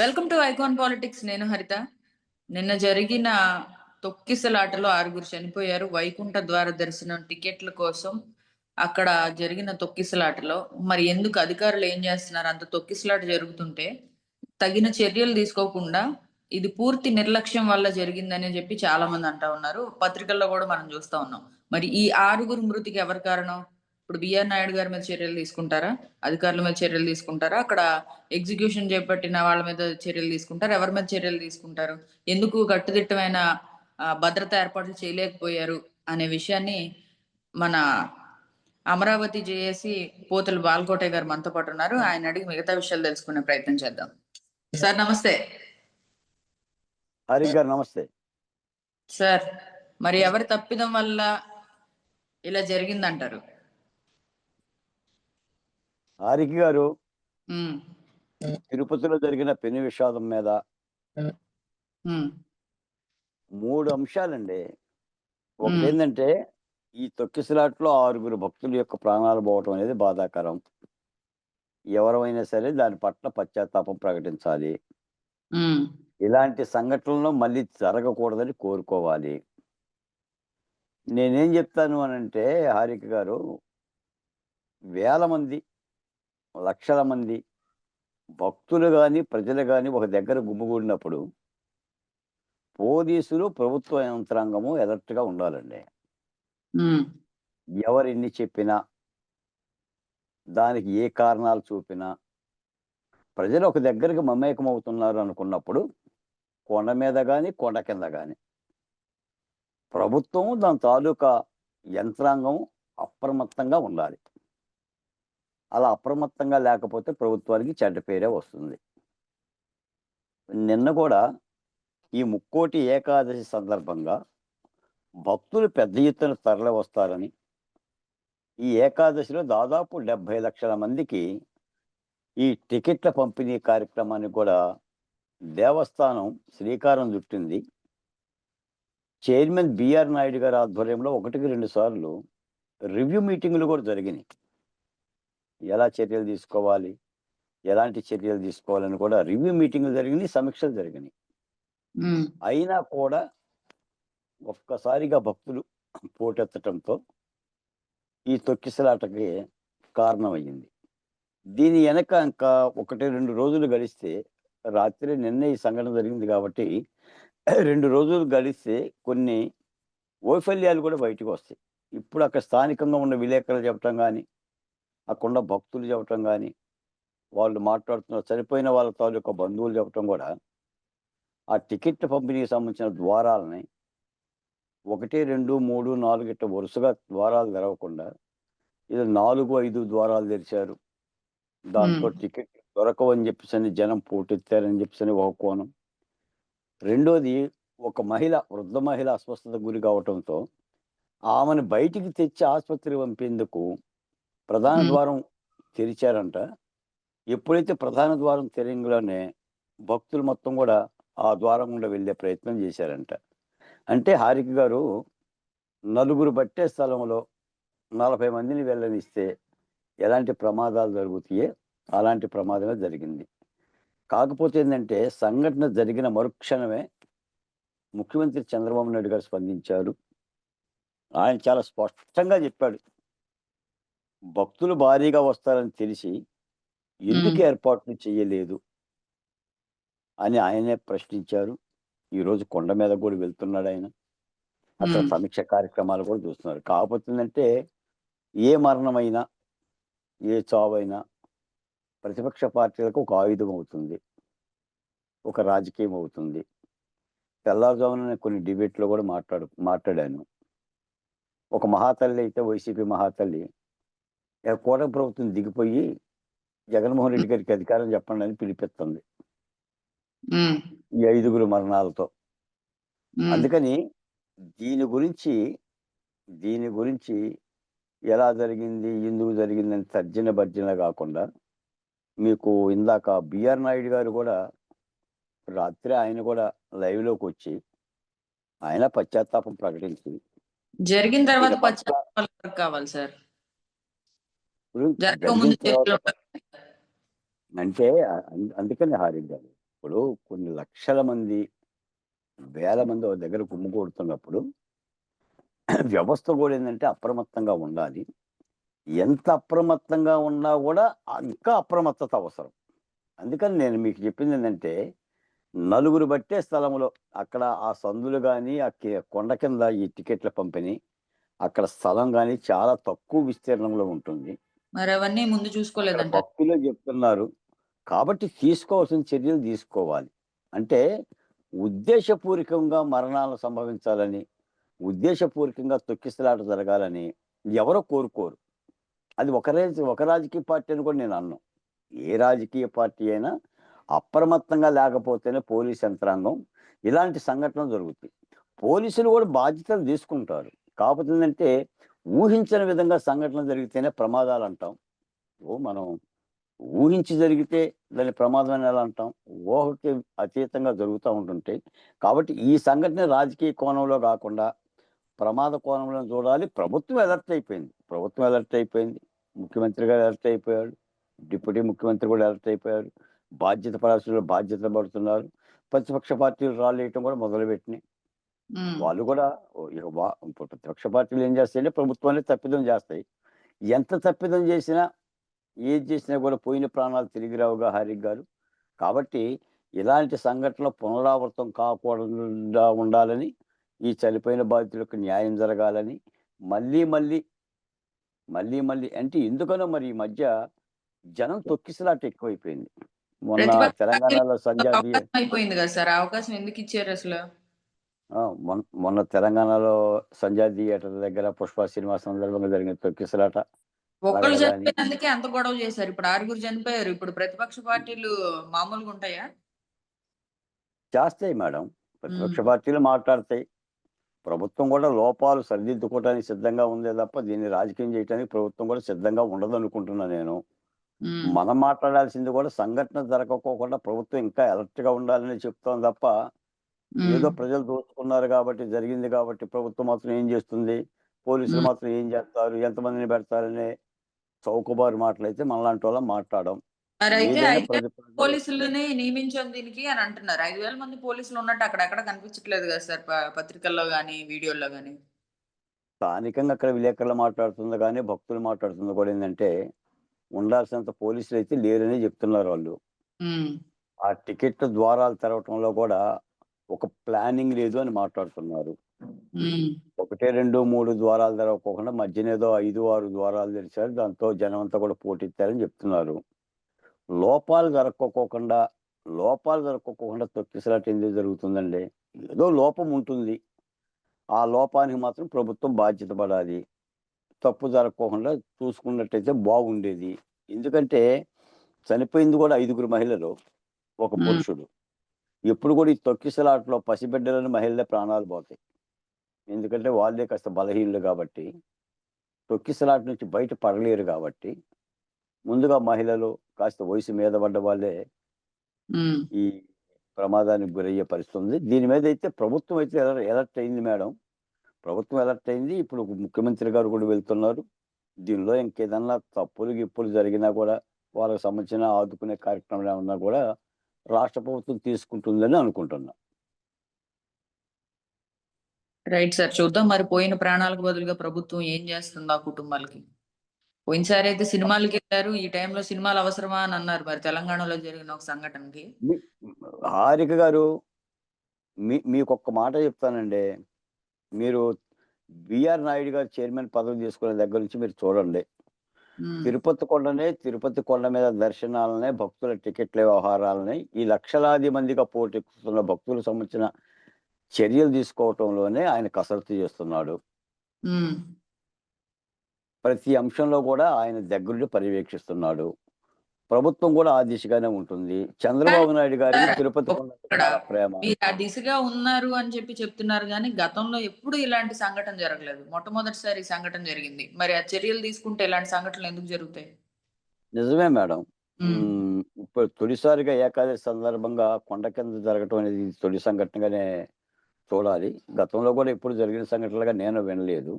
Welcome to icon politics నేను హరిత. నిన్న జరిగిన తొక్కిసలాటలో ఆరుగురు చనిపోయారు. వైకుంఠ ద్వార దర్శనం టికెట్ల కోసం అక్కడ జరిగిన తొక్కిసలాటలో. మరి ఎందుకు అధికారులు ఏం చేస్తున్నారు? అంత తొక్కిసలాట జరుగుతుంటే తగిన చర్యలు తీసుకోకుండా ఇది పూర్తి నిర్లక్ష్యం వల్ల జరిగిందని చెప్పి చాలా మంది అంటా ఉన్నారు. పత్రికల్లో కూడా మనం చూస్తా ఉన్నాం. మరి ఈ ఆరుగురు మృతికి ఎవరి కారణం? ఇప్పుడు బిఆర్ నాయుడు గారి మీద చర్యలు తీసుకుంటారా? అధికారుల మీద చర్యలు తీసుకుంటారా? అక్కడ ఎగ్జిక్యూషన్ చేపట్టిన వాళ్ళ మీద చర్యలు తీసుకుంటారు? ఎవరి మీద చర్యలు తీసుకుంటారు? ఎందుకు కట్టుదిట్టమైన భద్రతా ఏర్పాట్లు చేయలేకపోయారు అనే విషయాన్ని మన అమరావతి జేఏసి పోతులు బాల్కోటే గారు మనతో పాటు ఉన్నారు. ఆయన అడిగి మిగతా విషయాలు తెలుసుకునే ప్రయత్నం చేద్దాం. సార్ నమస్తే. హరి గారు నమస్తే. సార్ మరి ఎవరి తప్పిదం వల్ల ఇలా జరిగిందంటారు? హారికి గారు తిరుపతిలో జరిగిన పెను విషాదం మీద మూడు అంశాలండి. ఒకటి. ఏంటంటే ఈ తొక్కిసలాట్లో ఆరుగురు భక్తుల యొక్క ప్రాణాలు పోవటం అనేది బాధాకరం. ఎవరైనా సరే దాని పట్ల పశ్చాత్తాపం ప్రకటించాలి. ఇలాంటి సంఘటనలు మళ్ళీ జరగకూడదని కోరుకోవాలి. నేనేం చెప్తాను అని అంటే హారిక గారు వేల మంది లక్షల మంది భక్తులు కానీ ప్రజలు కానీ ఒక దగ్గర గుమ్మిగూడినప్పుడు పోలీసులు ప్రభుత్వ యంత్రాంగము ఎలర్ట్గా ఉండాలండి. ఉమ్, ఎవరు ఎన్ని చెప్పినా దానికి ఏ కారణాలు చూపినా ప్రజలు ఒక దగ్గరికి మమేకం అవుతున్నారు అనుకున్నప్పుడు కొండ మీద కానీ కొండ కింద కానీ ప్రభుత్వం దాని తాలూకా యంత్రాంగం అప్రమత్తంగా ఉండాలి. అలా అప్రమత్తంగా లేకపోతే ప్రభుత్వానికి చెడ్డ పేరే వస్తుంది. నిన్న కూడా ఈ ముక్కోటి ఏకాదశి సందర్భంగా భక్తులు పెద్ద ఎత్తున తరలి వస్తారని ఈ ఏకాదశిలో దాదాపు డెబ్బై లక్షల మందికి ఈ టికెట్ల పంపిణీ కార్యక్రమానికి కూడా దేవస్థానం శ్రీకారం చుట్టింది. చైర్మన్ బిఆర్ నాయుడు గారి ఆధ్వర్యంలో ఒకటికి రెండు సార్లు రివ్యూ మీటింగులు కూడా జరిగినాయి. ఎలా చర్యలు తీసుకోవాలి? ఎలాంటి చర్యలు తీసుకోవాలని కూడా రివ్యూ మీటింగులు జరిగినాయి సమీక్షలు జరిగినాయి. అయినా కూడా ఒక్కసారిగా భక్తులు పోటెత్తడంతో ఈ తొక్కిసలాటకి కారణమయ్యింది. దీని వెనక ఇంకా ఒకటి రెండు రోజులు గడిస్తే రాత్రి నిన్న ఈ సంఘటన జరిగింది కాబట్టి రెండు రోజులు గడిస్తే కొన్ని వైఫల్యాలు కూడా బయటకు వస్తాయి. ఇప్పుడు అక్కడ స్థానికంగా ఉన్న విలేకరులు చెప్పటం కానీ అక్కడ భక్తులు చెప్పటం కానీ వాళ్ళు మాట్లాడుతున్న చనిపోయిన వాళ్ళ తాలూకా బంధువులు చెప్పటం కూడా ఆ టికెట్ పంపిణీకి సంబంధించిన ద్వారాలని ఒకటి రెండు మూడు నాలుగు ఇట్ట వరుసగా ద్వారాలు తెరవకుండా ఇది నాలుగు ఐదు ద్వారాలు తెరిచారు దాంతో. టికెట్ దొరకవని చెప్పేసి అని జనం పోటెత్తారని చెప్పేసి అని ఒక కోణం రెండోది ఒక మహిళ వృద్ధ మహిళ అస్వస్థత గురి కావటంతో ఆమెను బయటికి తెచ్చి ఆసుపత్రికి పంపేందుకు ప్రధాన. ద్వారం తెరిచారంట. ఎప్పుడైతే ప్రధాన ద్వారం తెరంగానే భక్తులు మొత్తం కూడా ఆ ద్వారం గుండా వెళ్ళే ప్రయత్నం చేశారంట. అంటే హారిక గారు నలుగురు బట్టే స్థలంలో నలభై మందిని వెళ్ళనిస్తే ఎలాంటి ప్రమాదాలు జరుగుతాయో? అలాంటి ప్రమాదమే జరిగింది. కాకపోతే ఏంటంటే సంఘటన జరిగిన మరుక్షణమే ముఖ్యమంత్రి చంద్రబాబు నాయుడు గారు స్పందించారు. ఆయన చాలా స్పష్టంగా చెప్పాడు. భక్తులు భారీగా వస్తారని తెలిసి ఎందుకు. ఏర్పాట్లు చేయలేదు అని ఆయనే ప్రశ్నించారు. ఈ రోజు కొండ మీద కూడా వెళ్తున్నాడు ఆయన. మ్మ్. సమీక్ష కార్యక్రమాలు కూడా చూస్తున్నారు. కాకపోతే ఏంటంటే ఏ మరణమైనా ఏ చావైనా ప్రతిపక్ష పార్టీలకు ఒక ఆయుధం అవుతుంది. ఒక రాజకీయం అవుతుంది. తెల్లారుజామున నేను కొన్ని డిబేట్లో కూడా మాట్లాడు మాట్లాడాను. ఒక మహాతల్లి అయితే వైసీపీ మహాతల్లి "ఏ కూటమి ప్రభుత్వం దిగిపోయి జగన్మోహన్ రెడ్డి గారికి అధికారం చెప్పండి అని పిలిపిస్తుంది. ఈ ఐదుగురు మరణాలతో. అందుకని దీని గురించి దీని గురించి ఎలా జరిగింది ఎందుకు జరిగిందని తర్జన భర్జన కాకుండా మీకు ఇందాక బిఆర్ నాయుడు గారు కూడా రాత్రి ఆయన కూడా live లోకి వచ్చి ఆయన పశ్చాత్తాపం ప్రకటించి జరిగిన తర్వాత కావాలి సార్? ఇప్పుడు. అంటే అందుకని హారిక్ గారు. ఇప్పుడు కొన్ని లక్షల మంది వేల మంది ఒక దగ్గర గుమ్మిగూడుతున్నప్పుడు వ్యవస్థ కూడా ఏంటంటే అప్రమత్తంగా ఉండాలి. ఎంత అప్రమత్తంగా ఉన్నా కూడా ఇంకా అప్రమత్తత అవసరం. అందుకని నేను మీకు చెప్పింది ఏంటంటే నలుగురు బట్టే స్థలంలో అక్కడ ఆ సందులు కానీ ఆ కొండ కింద ఈ టికెట్ల పంపిణీ అక్కడ స్థలం కానీ చాలా తక్కువ విస్తీర్ణంలో ఉంటుంది. మరి అవన్నీ ముందు చూసుకోలేదంట. భక్తులే చెప్తున్నారు. కాబట్టి తీసుకోవాల్సిన చర్యలు తీసుకోవాలి. అంటే ఉద్దేశపూర్వకంగా మరణాలు సంభవించాలని ఉద్దేశపూర్వకంగా తొక్కిసలాట జరగాలని ఎవరో కోరుకోరు. అది ఒక రాజ ఒక రాజకీయ పార్టీ అని కూడా నేను అన్నాను ఏ రాజకీయ పార్టీ అయినా అప్రమత్తంగా లేకపోతేనే పోలీస్ యంత్రాంగం ఇలాంటి సంఘటనలు జరుగుతాయి. పోలీసులు కూడా బాధ్యతలు తీసుకుంటారు. కాకపోతే ఏంటంటే ఊహించని విధంగా సంఘటనలు జరిగితేనే ప్రమాదాలు అంటాం. ఓ మనం ఊహించి జరిగితే దాని ప్రమాదం అని ఎలా అంటాం? ఊహకి అతీతంగా జరుగుతూ ఉంటుంటాయి కాబట్టి ఈ సంఘటన రాజకీయ కోణంలో కాకుండా ప్రమాద కోణంలో చూడాలి. ప్రభుత్వం అలర్ట్ అయిపోయింది. ప్రభుత్వం అలర్ట్ అయిపోయింది. ముఖ్యమంత్రి గారు అలర్ట్ అయిపోయాడు డిప్యూటీ ముఖ్యమంత్రి కూడా అలర్ట్ అయిపోయారు. బాధ్యత పరాశులు బాధ్యత పడుతున్నారు. ప్రతిపక్ష పార్టీలు రాళ్ళు వేయటం కూడా మొదలుపెట్టినాయి. వాళ్ళు కూడా ఇక ప్రతిపక్ష పార్టీలు ఏం చేస్తాయంటే ప్రభుత్వాన్ని తప్పిదం చేస్తాయి. ఎంత తప్పిదం చేసినా ఏది చేసినా కూడా పోయిన ప్రాణాలు తిరిగి రావుగా హారిక్ గారు. కాబట్టి ఇలాంటి సంఘటనలు పునరావృతం కాకుండా ఉండాలని ఈ చనిపోయిన బాధితులకు న్యాయం జరగాలని మళ్ళీ మళ్ళీ మళ్ళీ మళ్ళీ అంటే ఎందుకనో మరి ఈ మధ్య జనం తొక్కిసలాట ఎక్కువైపోయింది. మొన్న తెలంగాణలో సంజయ్ అయిపోయింది కదా సార్? అవకాశం ఎందుకు ఇచ్చారు అసలు? మొన్న మొన్న తెలంగాణలో సంజయ్ థియేటర్ దగ్గర పుష్ప సినిమా సందర్భంగా జరిగిన తొక్కిసలాట. ఒక్కళ్ళు చనిపోయినందుకే అంత గొడవ చేశారు. ఇప్పుడు ఆరుగురు చనిపోయారు. ఇప్పుడు ప్రతిపక్ష పార్టీలు మామూలుగా ఉంటాయా? చేస్తాయి మేడం. ప్రతిపక్ష. పార్టీలు మాట్లాడతాయి. ప్రభుత్వం కూడా లోపాలు సరిదిద్దుకోవడానికి సిద్ధంగా ఉందే తప్ప దీన్ని రాజకీయం చేయడానికి ప్రభుత్వం కూడా సిద్ధంగా ఉండదు అనుకుంటున్నా నేను. మనం మాట్లాడాల్సింది కూడా సంఘటన జరగకోకుండా ప్రభుత్వం ఇంకా అలర్ట్గా ఉండాలని చెప్తాం తప్ప. ఏదో ప్రజలు దోచుకున్నారు కాబట్టి జరిగింది కాబట్టి ప్రభుత్వం మాత్రం ఏం చేస్తుంది? పోలీసులు. మాత్రం ఏం చేస్తారు? ఎంతమందిని పెడతారనే చౌకబారు మాటలైతే మనలాంటి వాళ్ళం మాట్లాడడం. పోలీసులని నియమించాం దీనికి అని అంటున్నారు. ఐదు వేల మంది పోలీసులు ఉన్నట్టు అక్కడెక్కడ కనిపించట్లేదు కదా సార్ పత్రికల్లో గానీ వీడియోల్లో గానీ? స్థానికంగా అక్కడ విలేకరులు మాట్లాడుతుంది కానీ భక్తులు మాట్లాడుతుంది కూడా ఏంటంటే ఉండాల్సినంత పోలీసులు అయితే లేరని చెప్తున్నారు వాళ్ళు. ఆ టికెట్ ద్వారాలు తెరవటంలో కూడా ఒక ప్లానింగ్ లేదు అని మాట్లాడుతున్నారు. ఒకటే రెండు మూడు ద్వారాలు తెరవకోకుండా మధ్యన ఏదో ఐదు ఆరు ద్వారాలు తెరిచారు. దాంతో జనం అంతా కూడా పోటెత్తారని చెప్తున్నారు. లోపాలు జరగకోకుండా లోపాలు జరగకోకుండా తొక్కిసలాట ఎందుకు జరుగుతుందండి? ఏదో లోపం ఉంటుంది. ఆ లోపానికి మాత్రం ప్రభుత్వం బాధ్యత పడాలి. తప్పు జరగకోకుండా చూసుకున్నట్టయితే బాగుండేది. ఎందుకంటే చనిపోయింది కూడా ఐదుగురు మహిళలు ఒక. పురుషుడు. ఎప్పుడు కూడా ఈ తొక్కిసలాటలో పసిబిడ్డలను మహిళలే ప్రాణాలు పోతాయి. ఎందుకంటే వాళ్ళే కాస్త బలహీనులు కాబట్టి తొక్కిసలాట నుంచి బయట పడలేరు కాబట్టి ముందుగా మహిళలు కాస్త వయసు మీద పడ్డ వాళ్ళే. ఈ ప్రమాదానికి గురయ్యే పరిస్థితి ఉంది. దీని మీద అయితే ప్రభుత్వం అయితే ఎలర్- ఎలర్ట్ అయింది మేడం. ప్రభుత్వం ఎలర్ట్ అయింది. ఇప్పుడు ముఖ్యమంత్రి గారు కూడా వెళ్తున్నారు. దీనిలో ఇంకేదన్నా తప్పులు గిప్పులు జరిగినా కూడా వాళ్ళకి సంబంధించిన ఆదుకునే కార్యక్రమం ఏమన్నా కూడా రాష్ట్ర ప్రభుత్వం తీసుకుంటుందని అనుకుంటున్నా. రైట్ సార్ చూద్దాం మరి పోయిన ప్రాణాలకు బదులుగా ప్రభుత్వం ఏం చేస్తుంది ఆ కుటుంబాలకి? పోయినసారి అయితే సినిమాలకి వెళ్ళారు ఈ టైంలో సినిమాలు అవసరమా అని అన్నారు మరి తెలంగాణలో జరిగిన ఒక సంఘటనకి. హారిక గారు మీ మీకు ఒక్క మాట చెప్తానండి. మీరు బిఆర్ నాయుడు గారు చైర్మన్ పదవి తీసుకునే దగ్గర నుంచి మీరు చూడండి. తిరుపతి కొండనే తిరుపతి కొండ మీద దర్శనాలనే భక్తుల టికెట్ల వ్యవహారాలని ఈ లక్షలాది మందిగా పోటెక్కుతున్న భక్తులకు సంబంధించిన చర్యలు తీసుకోవటంలోనే ఆయన కసరత్తు చేస్తున్నాడు. ప్రతి అంశంలో కూడా ఆయన దగ్గరుండి పర్యవేక్షిస్తున్నాడు. ప్రభుత్వం కూడా ఆ దిశగానే ఉంటుంది. చంద్రబాబు నాయుడు గారికి తిరుపతి ప్రేమ. మీరు ఆ దిశగా ఉన్నారు అని చెప్పి చెప్తున్నారు కానీ గతంలో ఎప్పుడు ఇలాంటి సంఘటన జరగలేదు. మొట్టమొదటిసారి సంఘటన జరిగింది. మరి ఆ చర్యలు తీసుకుంటే ఇలాంటి సంఘటనలు ఎందుకు జరుగుతాయి? నిజమే మేడం. ఇప్పుడు తొలిసారిగా ఏకాదశి సందర్భంగా కొండ కింద జరగటం అనేది తొలి సంఘటనగానే చూడాలి. గతంలో కూడా ఎప్పుడు జరిగిన సంఘటనలుగా నేను వినలేదు.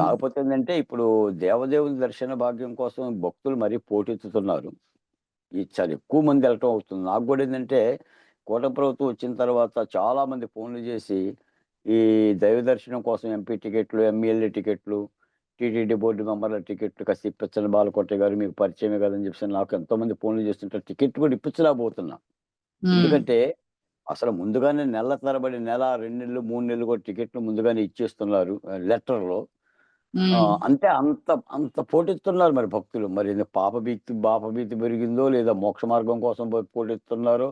కాకపోతే ఏంటంటే ఇప్పుడు దేవదేవుని దర్శన భాగ్యం కోసం భక్తులు మరీ పోటెత్తుతున్నారు. చాలా ఎక్కువ మంది వెళ్ళటం అవుతుంది. నాకు కూడా ఏంటంటే కూటమి ప్రభుత్వం వచ్చిన తర్వాత చాలా మంది ఫోన్లు చేసి ఈ దైవ దర్శనం కోసం ఎంపీ టికెట్లు ఎమ్మెల్యే టికెట్లు టీటీడీ బోర్డు మెంబర్ల టికెట్లు కాస్త ఇప్పించండి బాలకోట గారు మీకు పరిచయమే కదని చెప్పి నాకు ఎంతో మంది ఫోన్లు చేస్తుంటారు. టికెట్ కూడా ఇప్పించలేకపోతున్నా. ఎందుకంటే అసలు ముందుగానే నెల తరబడి నెల రెండు నెలలు మూడు నెలలు కూడా టికెట్లు ముందుగానే ఇచ్చేస్తున్నారు లెటర్లో. అంటే అంత అంత పోటెత్తున్నారు మరి భక్తులు. మరి పాపభీతి పాపభీతి పెరిగిందో లేదా మోక్ష మార్గం కోసం పోటెత్తున్నారో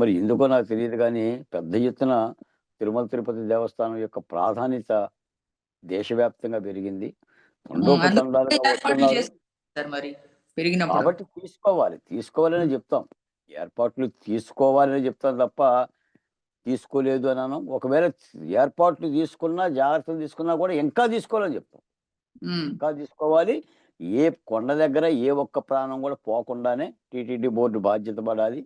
మరి ఎందుకో నాకు తెలియదు కానీ పెద్ద ఎత్తున తిరుమల తిరుపతి దేవస్థానం యొక్క ప్రాధాన్యత దేశవ్యాప్తంగా పెరిగింది. కాబట్టి తీసుకోవాలి తీసుకోవాలని చెప్తాం. ఏర్పాట్లు తీసుకోవాలని చెప్తాం తప్ప తీసుకోలేదు అని అనం. ఒకవేళ ఏర్పాట్లు తీసుకున్నా జాగ్రత్తలు తీసుకున్నా కూడా ఇంకా తీసుకోవాలని చెప్తాం. ఇంకా తీసుకోవాలి. ఏ కొండ దగ్గర ఏ ఒక్క ప్రాణం కూడా పోకుండానే టీటీడీ బోర్డు బాధ్యత పడాలి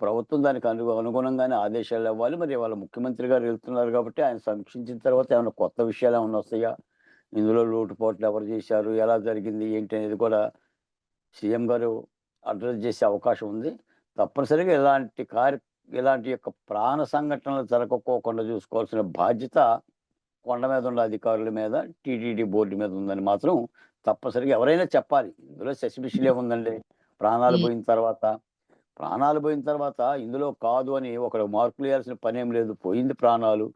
ప్రభుత్వం దానికి అను అనుగుణంగానే ఆదేశాలు ఇవ్వాలి. మరి వాళ్ళ ముఖ్యమంత్రి గారు వెళ్తున్నారు కాబట్టి ఆయన సమీక్షించిన తర్వాత ఏమైనా కొత్త విషయాలు ఏమైనా వస్తాయా? ఇందులో లోటుపోట్లు ఎవరు చేశారు? ఎలా జరిగింది? ఏంటి అనేది కూడా సీఎం గారు అడ్రస్ చేసే అవకాశం ఉంది. తప్పనిసరిగా ఇలాంటి కార్య ఇలాంటి యొక్క ప్రాణ సంఘటనలు జరగకోకుండా చూసుకోవాల్సిన బాధ్యత కొండ మీద ఉన్న అధికారుల మీద టీటీడీ బోర్డు మీద ఉందని మాత్రం తప్పనిసరిగా ఎవరైనా చెప్పాలి. ఇందులో సస్పిషన్ ఏముందండి ప్రాణాలు. పోయిన తర్వాత ప్రాణాలు పోయిన తర్వాత ఇందులో కాదు అని ఒకడు మార్కులు వేయాల్సిన పని ఏం లేదు. పోయింది ప్రాణాలు.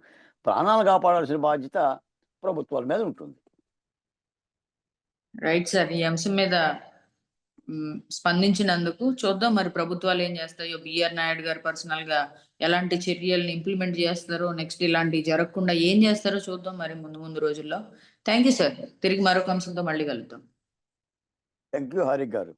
ప్రాణాలు కాపాడాల్సిన బాధ్యత ప్రభుత్వాల మీద ఉంటుంది. రైట్ సార్ ఈ అంశం మీద స్పందించినందుకు చూద్దాం. మరి ప్రభుత్వాలు ఏం చేస్తాయో బిఆర్ నాయుడు గారు పర్సనల్గా ఎలాంటి చర్యల్ని ఇంప్లిమెంట్ చేస్తారో నెక్స్ట్ ఇలాంటివి జరగకుండా ఏం చేస్తారో చూద్దాం మరి ముందు ముందు రోజుల్లో. థ్యాంక్ యూ సార్ తిరిగి మరొక అంశంతో మళ్ళీ కలుద్దాం. థ్యాంక్ యూ హరి గారు.